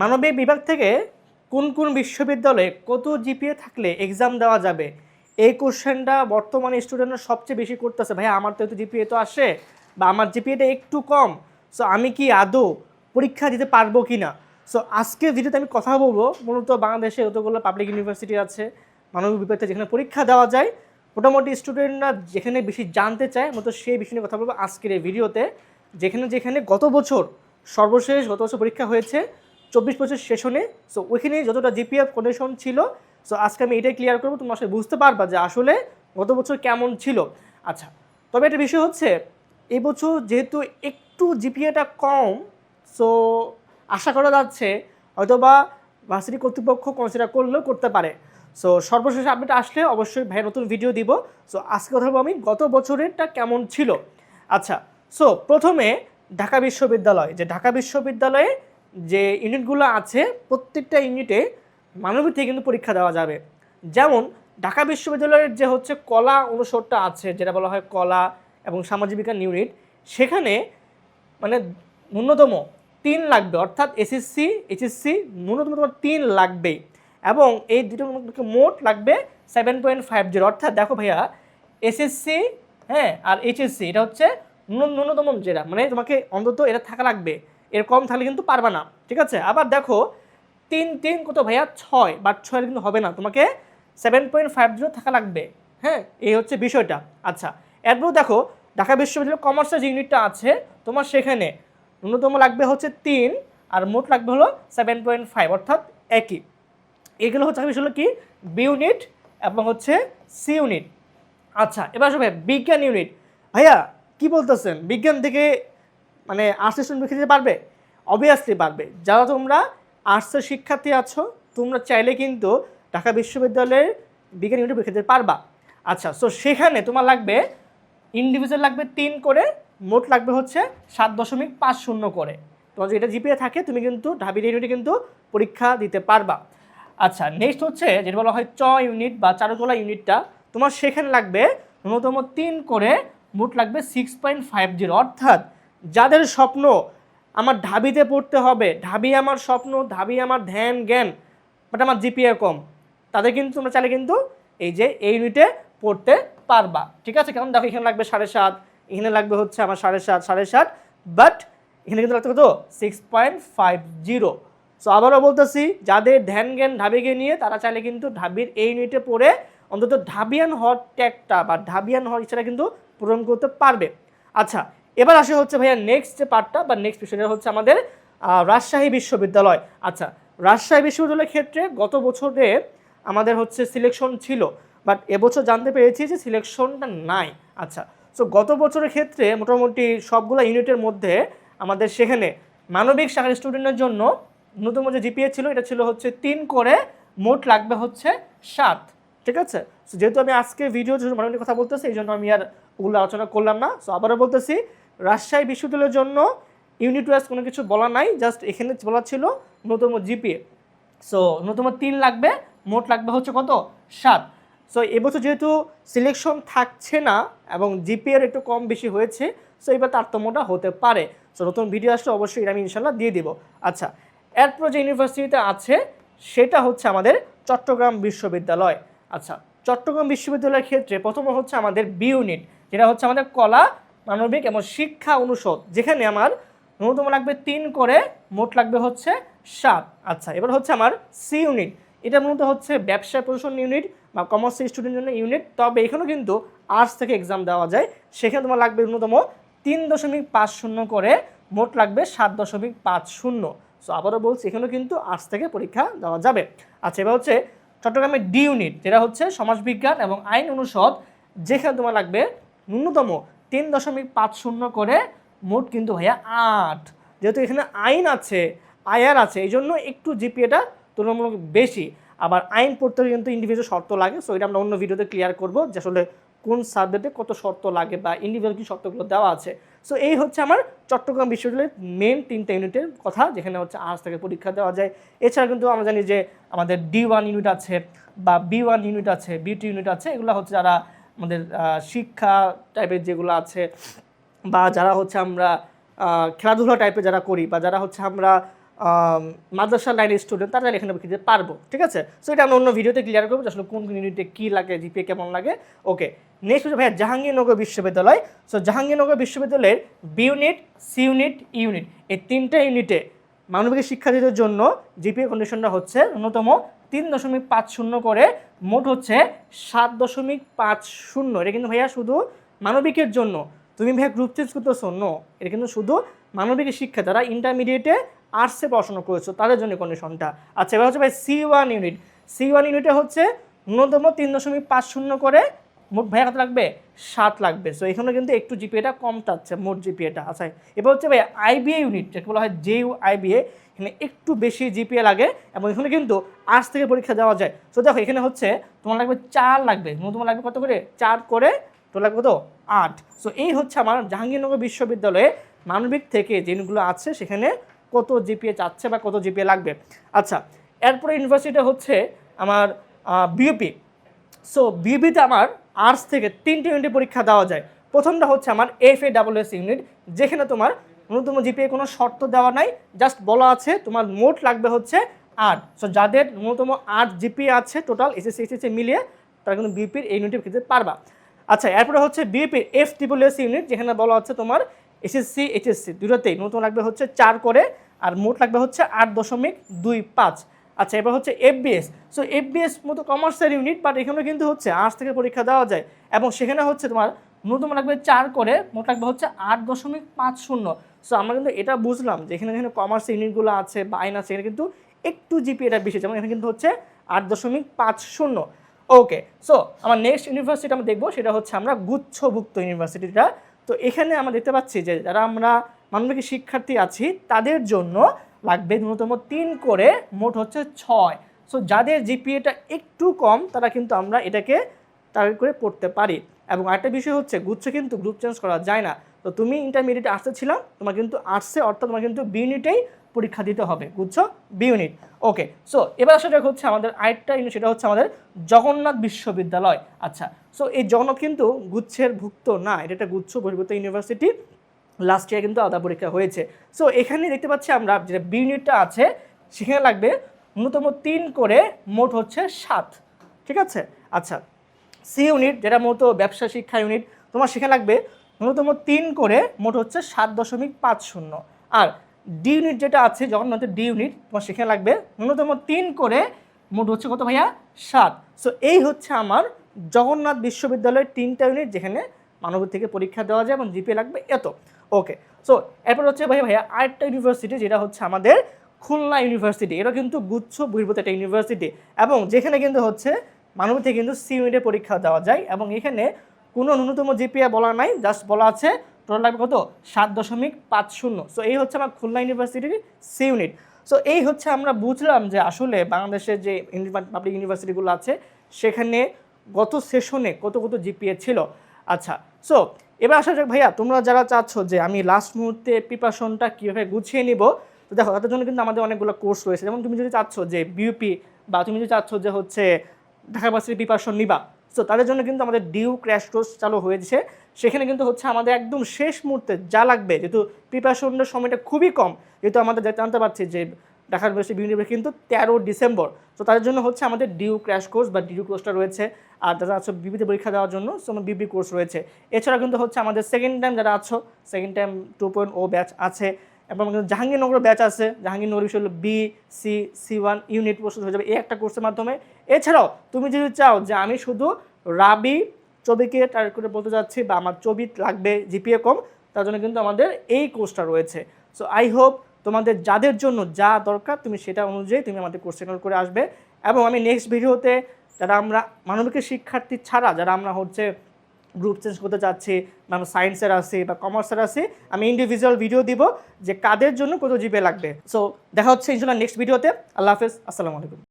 মানবিক বিভাগ থেকে কোন কোন বিশ্ববিদ্যালয়ে কত জিপিএ থাকলে এক্সাম দেওয়া যাবে? এই কোশ্চেনটা বর্তমানে স্টুডেন্টরা সবচেয়ে বেশি করতেছে। ভাই আমার তো একটু জিপিএ তো আসে বা আমার জিপিএটা একটু কম। সো আমি কি আদৌ পরীক্ষা দিতে পারব কি না সো আজকে ভিডিওতে আমি কথা বলব। মূলত বাংলাদেশে যতগুলো পাবলিক ইউনিভার্সিটি আছে, মানবিক বিভাগ থেকে যেখানে পরীক্ষা দেওয়া যায়। মোটামুটি স্টুডেন্টরা যেখানে বেশি জানতে চায় মতো সেই বিষয় নিয়ে কথা বলব আজকের এই ভিডিওতে যেখানে যেখানে গত বছর সর্বশেষ গত বছর পরীক্ষা হয়েছে চব্বিশ বছর সেশনে সো ওইখানে যতটা জিপিএফ কন্ডিশন ছিল সো আজকে আমি এটাই ক্লিয়ার করব, তোমরা আসলে বুঝতে পারবা যে আসলে গত বছর কেমন ছিল। আচ্ছা তবে একটা বিষয় হচ্ছে, এই বছর যেহেতু একটু জিপিএটা কম সো আশা করা যাচ্ছে হয়তোবা ভার্সিটি কর্তৃপক্ষ কনসিডার করলেও করতে পারে। সো সর্বশেষ আপডেট আসলে অবশ্যই ভাই নতুন ভিডিও দিব সো আজকে কথা আমি, গত বছরেরটা কেমন ছিল। আচ্ছা সো প্রথমে ঢাকা বিশ্ববিদ্যালয়, যে ঢাকা বিশ্ববিদ্যালয়ে যে ইউনিটগুলো আছে, প্রত্যেকটা ইউনিটে মানবিক থেকে কিন্তু পরীক্ষা দেওয়া যাবে। যেমন ঢাকা বিশ্ববিদ্যালয়ের যে হচ্ছে কলা অনুষদটা আছে, যেটা বলা হয় কলা এবং সামাজিক বিজ্ঞান ইউনিট, সেখানে মানে ন্যূনতম তিন লাগবে, অর্থাৎ এসএসসি এইচএসসি ন্যূনতম তোমার তিন লাগবেই। এবং এই মধ্যে মোট লাগবে সেভেন পয়েন্ট ফাইভ জিরো অর্থাৎ দেখো ভাইয়া এসএসসি হ্যাঁ আর এইচএসসি এটা হচ্ছে ন্যূন- ন্যূনতম যেটা মানে তোমাকে অন্তত এটা থাকা লাগবে। এর কম থাকলে কিন্তু পারবা না, ঠিক আছে? আবার দেখো, তিন তিন কত ভাইয়া? ছয় বা ছয়ের কিন্তু হবে না, তোমাকে সেভেন পয়েন্ট ফাইভ জিরো থাকা লাগবে হ্যাঁ? এই হচ্ছে বিষয়টা। আচ্ছা এরপর দেখো, ঢাকা বিশ্ববিদ্যালয় কমার্সের যে ইউনিটটা আছে, তোমার সেখানে ন্যূনতম লাগবে হচ্ছে তিন, আর মোট লাগবে হলো সেভেন পয়েন্ট ফাইভ অর্থাৎ একই। এগুলো হচ্ছে হলো কি? বি ইউনিট এবং হচ্ছে সি ইউনিট আচ্ছা এবার আসবে বিজ্ঞান ইউনিট ভাইয়া, কি বলতেছেন? বিজ্ঞান থেকে মানে আর্টসের স্টুডেন্ট লিখে দিতে পারবে অবভিয়াসলি পারবে যারা তোমরা আর্টসের শিক্ষার্থী আছো, তোমরা চাইলে কিন্তু ঢাকা বিশ্ববিদ্যালয়ের বিজ্ঞান ইউনিট লিখে দিতে পারবা। আচ্ছা সো সেখানে তোমার লাগবে ইন্ডিভিজুয়াল লাগবে তিন করে, মোট লাগবে হচ্ছে সাত দশমিক পাঁচ শূন্য করে। তোমার যদি এটা জিপিএ থাকে, তুমি কিন্তু ঢাবির ইউনিটে কিন্তু পরীক্ষা দিতে পারবা। আচ্ছা নেক্সট হচ্ছে যেটা বলা হয় চ ইউনিট বা চারুকলা ইউনিটটা তোমার সেখানে লাগবে ন্যূনতম তিন করে, মোট লাগবে সিক্স পয়েন্ট ফাইভ জিরো অর্থাৎ যাদের স্বপ্ন আমার ঢাবিতে পড়তে হবে, ঢাবি আমার স্বপ্ন, ঢাবি আমার ধ্যান, জ্ঞান বাট আমার জিপিএ কম, তাদের কিন্তু তোমরা চাইলে কিন্তু এই যে এই ইউনিটে পড়তে পারবা। ঠিক আছে? কারণ দেখো এখানে লাগবে সাড়ে সাত, এখানে লাগবে হচ্ছে আমার সাড়ে সাত সাড়ে সাত বাট এখানে কিন্তু লাগতে কত? Six point five zero so আবারও বলতেছি, যাদের ধ্যান, জ্ঞান, ঢাবিকে নিয়ে, তারা চাইলে কিন্তু ঢাবির এই ইউনিটে পড়ে অন্তত ঢাবিয়ান হওয়ার ট্যাগটা বা ঢাবিয়ান হওয়ার ইচ্ছাটা কিন্তু পূরণ করতে পারবে। আচ্ছা এবার আসে হচ্ছে ভাইয়া নেক্সট যে পার্টটা বা নেক্সট বিষয়টা হচ্ছে আমাদের রাজশাহী বিশ্ববিদ্যালয়। আচ্ছা রাজশাহী বিশ্ববিদ্যালয়ের ক্ষেত্রে গত বছরে আমাদের হচ্ছে সিলেকশন ছিল বাট এবছর জানতে পেরেছি যে সিলেকশনটা নাই। আচ্ছা সো গত বছরের ক্ষেত্রে মোটামুটি সবগুলো ইউনিটের মধ্যে আমাদের সেখানে মানবিক শাখার স্টুডেন্টের জন্য নতুন যে জিপিএ ছিল, এটা ছিল হচ্ছে তিন করে, মোট লাগবে হচ্ছে সাত। ঠিক আছে? সো যেহেতু আমি আজকে ভিডিও মোটামুটি কথা বলতেছি, এই জন্য আমি আর ওগুলো আলোচনা করলাম না। সো আবারও বলতেছি রাজশাহী বিশ্ববিদ্যালয়ের জন্য ইউনিট ওয়াইজ কোনো কিছু বলা নাই জাস্ট এখানে বলা ছিল নতুন জিপিএ সো নতুন তিন লাগবে, মোট লাগবে হচ্ছে কত? সাত। সো এবছর যেহেতু সিলেকশন থাকছে না এবং জিপিএর একটু কম বেশি হয়েছে সো এবার তারতম্যটা হতে পারে। সো নতুন ভিডিও আসলে অবশ্যই আমি ইনশাল্লাহ দিয়ে দিব। আচ্ছা এরপর যে ইউনিভার্সিটিতে আছে, সেটা হচ্ছে আমাদের চট্টগ্রাম বিশ্ববিদ্যালয়। আচ্ছা চট্টগ্রাম বিশ্ববিদ্যালয়ের ক্ষেত্রে প্রথম হচ্ছে আমাদের বি ইউনিট যেটা হচ্ছে আমাদের কলা মানবিক এবং শিক্ষা অনুষদ, যেখানে আমার ন্যূনতম লাগবে তিন করে, মোট লাগবে হচ্ছে সাত। আচ্ছা এবার হচ্ছে আমার সি ইউনিট এটা মূলত হচ্ছে ব্যবসা প্রশাসন ইউনিট বা কমার্স স্টুডেন্ট জন্য ইউনিট তবে এখানেও কিন্তু আর্টস থেকে এক্সাম দেওয়া যায়। সেখানে তোমার লাগবে ন্যূনতম তিন দশমিক পাঁচ শূন্য করে, মোট লাগবে সাত দশমিক পাঁচ শূন্য। সো আবারও বলছি, এখানেও কিন্তু আর্টস থেকে পরীক্ষা দেওয়া যাবে। আচ্ছা এবার হচ্ছে চট্টগ্রামের ডি ইউনিট যেটা হচ্ছে সমাজবিজ্ঞান এবং আইন অনুষদ, যেখানে তোমার লাগবে ন্যূনতম তিন দশমিক পাঁচ শূন্য করে মোট কিন্তু ভাইয়া আট। যেহেতু এখানে আইন আছে আয়ার আছে, এই জন্য একটু জিপিএটা তুলনামূলক বেশি। আবার আইন পড়তে কিন্তু ইন্ডিভিজুয়াল শর্ত লাগে সো এটা আমরা অন্য ভিডিওতে ক্লিয়ার করব যে আসলে কোন সাবজেক্টে কত শর্ত লাগে বা ইন্ডিভিজুয়াল কি শর্তগুলো দেওয়া আছে। সো এই হচ্ছে আমার চট্টগ্রাম বিশ্ববিদ্যালয়ের মেন তিনটা ইউনিটের কথা, যেখানে হচ্ছে আর্টস থেকে পরীক্ষা দেওয়া যায়। এছাড়া কিন্তু আমরা জানি যে আমাদের ডি ওয়ান ইউনিট আছে বা বি ওয়ান ইউনিট আছে বি টু ইউনিট আছে, এগুলো হচ্ছে যারা আমাদের শিক্ষা টাইপের যেগুলো আছে বা যারা হচ্ছে আমরা খেলাধুলা টাইপের যারা করি বা যারা হচ্ছে আমরা মাদ্রাসা লাইনের স্টুডেন্ট তারা এখানে দিতে পারব, ঠিক আছে? সো এটা আমরা অন্য ভিডিওতে ক্লিয়ার করব আসলে কোন কোন ইউনিটে কী লাগে জিপিএ কেমন লাগে। ওকে নেক্সট হচ্ছে ভাইয়া জাহাঙ্গীরনগর বিশ্ববিদ্যালয়। সো জাহাঙ্গীরনগর বিশ্ববিদ্যালয়ের B unit C unit unit এই তিনটা ইউনিটে মানবিক শিক্ষার্থীদের জন্য জিপিএ কন্ডিশনটা হচ্ছে ন্যূনতম তিন দশমিক পাঁচ শূন্য করে মোট হচ্ছে সাত দশমিক পাঁচ শূন্য। এটা কিন্তু ভাইয়া শুধু মানবিকের জন্য। তুমি ভাইয়া গ্রুপ চেঞ্জ করতেছো নো এটা কিন্তু শুধু মানবিক শিক্ষা, যারা ইন্টারমিডিয়েটে আর্টসে পড়াশোনা করেছ, তাদের জন্য কন্ডিশনটা আচ্ছা এবার হচ্ছে ভাই C one unit C one ইউনিটে হচ্ছে ন্যূনতম তিন দশমিক পাঁচ শূন্য করে মোট ভাইয়া কত লাগবে? সাত লাগবে। সো এখানে কিন্তু একটু জিপিএটা কম চাচ্ছে, মোট জিপিএটা আচ্ছা এবার হচ্ছে ভাই আইবিএ ইউনিট যাকে বলা হয় জে ইউ আইবিএ এখানে একটু বেশি জিপিএ লাগে এবং এখানে কিন্তু আর্টস থেকে পরীক্ষা দেওয়া যায়। সো দেখো, এখানে হচ্ছে তোমার লাগবে চার লাগবে। তোমার লাগবে কত করে? চার করে তো লাগবে কত? আট। সো এই হচ্ছে আমার জাহাঙ্গীরনগর বিশ্ববিদ্যালয়ে মানবিক থেকে যেগুলো আছে, সেখানে কত জিপিএ চাচ্ছে বা কত জিপিএ লাগবে। আচ্ছা এরপরে ইউনিভার্সিটি হচ্ছে আমার বিউপি সো বিউপিতে আমার আর্টস থেকে তিনটি ইউনিটে পরীক্ষা দেওয়া যায়। প্রথমটা হচ্ছে আমার F A double S unit, যেখানে তোমার ন্যূনতম জিপিএ কোনো শর্ত দেওয়া নাই জাস্ট বলা আছে, তোমার মোট লাগবে হচ্ছে আট। সো যাদের ন্যূনতম আট জিপিএ আছে টোটাল এসএসসি এসএসসি মিলিয়ে তারা কিন্তু বিপির এই ইউনিটে খেতে পারবা। আচ্ছা এরপরে হচ্ছে বিপির এফ ট্রিপল এস ইউনিট, যেখানে বলা হচ্ছে তোমার এসএসসি এইচএসসি দুটোতেই নতুন লাগবে হচ্ছে চার করে, আর মোট লাগবে হচ্ছে আট দশমিক দুই পাঁচ। আচ্ছা এবার হচ্ছে এফবিএস সো এফবিএস মতো কমার্সের ইউনিট বাট এখানে কিন্তু হচ্ছে আর্টস থেকে পরীক্ষা দেওয়া যায়। এবং সেখানে হচ্ছে তোমার ন্যূনতম লাগবে চার করে, মোট লাগবে হচ্ছে আট দশমিক পাঁচ শূন্য। সো আমরা কিন্তু এটা বুঝলাম যে এখানে যেখানে কমার্স ইউনিটগুলো আছে বা আইন আছে, এখানে কিন্তু একটু জিপিএটা বেশি, যেমন এখানে কিন্তু হচ্ছে আট দশমিক পাঁচ শূন্য। ওকে সো আমার নেক্সট ইউনিভার্সিটি আমরা দেখব, সেটা হচ্ছে আমরা গুচ্ছভুক্ত ইউনিভার্সিটিটা। তো এখানে আমরা দেখতে পাচ্ছি যে যারা আমরা মানবিক শিক্ষার্থী আছি, তাদের জন্য লাগবে ন্যূনতম তিন করে মোট হচ্ছে ছয়। সো যাদের জিপিএটা একটু কম, তারা কিন্তু আমরা এটাকে টার্গেট করে পড়তে পারি। এবং আরেকটা বিষয় হচ্ছে, গুচ্ছ কিন্তু গ্রুপ চেঞ্জ করা যায় না। তো তুমি ইন্টারমিডিয়েট আর্টসে ছিলাম, তোমার কিন্তু আর্টসে অর্থাৎ তোমার কিন্তু বি ইউনিটেই পরীক্ষা দিতে হবে। বুঝছ বি ইউনিট ওকে সো এবার সেটা হচ্ছে আমাদের আরেকটা ইউনিট সেটা হচ্ছে আমাদের জগন্নাথ বিশ্ববিদ্যালয়। আচ্ছা সো এই জগন্নাথ কিন্তু গুচ্ছের ভুক্ত না, এটা একটা গুচ্ছ বহির্ভূত ইউনিভার্সিটি লাস্ট ইয়ার কিন্তু আলাদা পরীক্ষা হয়েছে। সো এখানে দেখতে পাচ্ছি আমরা যেটা বি ইউনিটটা আছে, সেখানে লাগবে ন্যূনতম তিন করে মোট হচ্ছে সাত। ঠিক আছে? আচ্ছা সি ইউনিট যেটা মূলত ব্যবসা শিক্ষা ইউনিট তোমার সেখানে লাগবে ন্যূনতম তিন করে মোট হচ্ছে সাত দশমিক পাঁচ শূন্য। আর ডি ইউনিট যেটা আছে জগন্নাথের ডি ইউনিট তোমার সেখানে লাগবে ন্যূনতম তিন করে মোট হচ্ছে কত ভাইয়া? সাত। সো এই হচ্ছে আমার জগন্নাথ বিশ্ববিদ্যালয়ের তিনটা ইউনিট যেখানে মানব থেকে পরীক্ষা দেওয়া যায় এবং জিপিএ লাগবে। এত। ওকে সো এরপর হচ্ছে ভাইয়া ভাইয়া, আরেকটা ইউনিভার্সিটি যেটা হচ্ছে আমাদের খুলনা ইউনিভার্সিটি এটা কিন্তু গুচ্ছ বহির্ভূত একটা ইউনিভার্সিটি এবং যেখানে কিন্তু হচ্ছে মানব থেকে কিন্তু সি ইউনিটে পরীক্ষা দেওয়া যায় এবং এখানে কোনো ন্যূনতম জিপিএ বলা নাই জাস্ট বলা আছে টোটাল লাগবে কত? সাত দশমিক পাঁচ শূন্য। সো এই হচ্ছে আমার খুলনা ইউনিভার্সিটির সি ইউনিট সো এই হচ্ছে আমরা বুঝলাম যে আসলে বাংলাদেশের যে পাবলিক ইউনিভার্সিটিগুলো আছে, সেখানে গত সেশনে কত কত জিপিএ ছিল। আচ্ছা সো এবার আসা যাক ভাইয়া, তোমরা যারা চাচ্ছ যে আমি লাস্ট মুহূর্তে প্রিপারেশনটা কীভাবে গুছিয়ে নিব, তো দেখো, তাদের জন্য কিন্তু আমাদের অনেকগুলো কোর্স রয়েছে। যেমন তুমি যদি চাচ্ছ যে বিউপি বা তুমি যদি চাচ্ছ যে হচ্ছে ঢাকা ভার্সিটি প্রিপারেশন নিবা সো তাদের জন্য কিন্তু আমাদের ডিউ ক্র্যাশ কোর্স চালু হয়েছে। সেখানে কিন্তু হচ্ছে আমাদের একদম শেষ মুহূর্তে যা লাগবে, যেহেতু প্রিপারেশনের সময়টা খুবই কম, যেহেতু আমাদের জানতে পারছি যে ঢাকা ইউনিভার্সিটি ইউনিভার্সিটি কিন্তু তেরো ডিসেম্বর। তো তাদের জন্য হচ্ছে আমাদের ডিউ ক্র্যাশ কোর্স বা ডিউ কোর্সটা রয়েছে। আর যারা আছো বিবিতে পরীক্ষা দেওয়ার জন্য, সো বিবি কোর্স রয়েছে। এছাড়া কিন্তু হচ্ছে আমাদের সেকেন্ড টাইম যারা আছো second time two point O batch আছে। এবং জাহাঙ্গীরনগর ব্যাচ আছে। জাহাঙ্গীরনগর বিষয় B C C one unit প্রস্তুত হয়ে যাবে এই একটা কোর্সের মাধ্যমে। এছাড়াও তুমি যদি চাও যে আমি শুধু রাবি ছবিকে টার্গেট করে বলতে যাচ্ছি বা আমার ছবি লাগবে জিপিএ কম, তার জন্য কিন্তু আমাদের এই কোর্সটা রয়েছে। সো আই হোপ তোমাদের যাদের জন্য যা দরকার, তুমি সেটা অনুযায়ী তুমি আমাদের কোর্স এনরোল করে আসবে। এবং আমি নেক্সট ভিডিওতে যারা আমরা মানবিকের শিক্ষার্থী ছাড়া, যারা আমরা হচ্ছে গ্রুপ চেঞ্জ করতে চাচ্ছি, বা আমরা সায়েন্সের আছি, বা কমার্সের আছি, আমি ইন্ডিভিজুয়াল ভিডিও দিব যে কাদের জন্য কত জিপে লাগবে। সো দেখা হচ্ছে ইনশাল্লাহ নেক্সট ভিডিওতে আল্লাহ হাফেজ, আসসালামু আলাইকুম।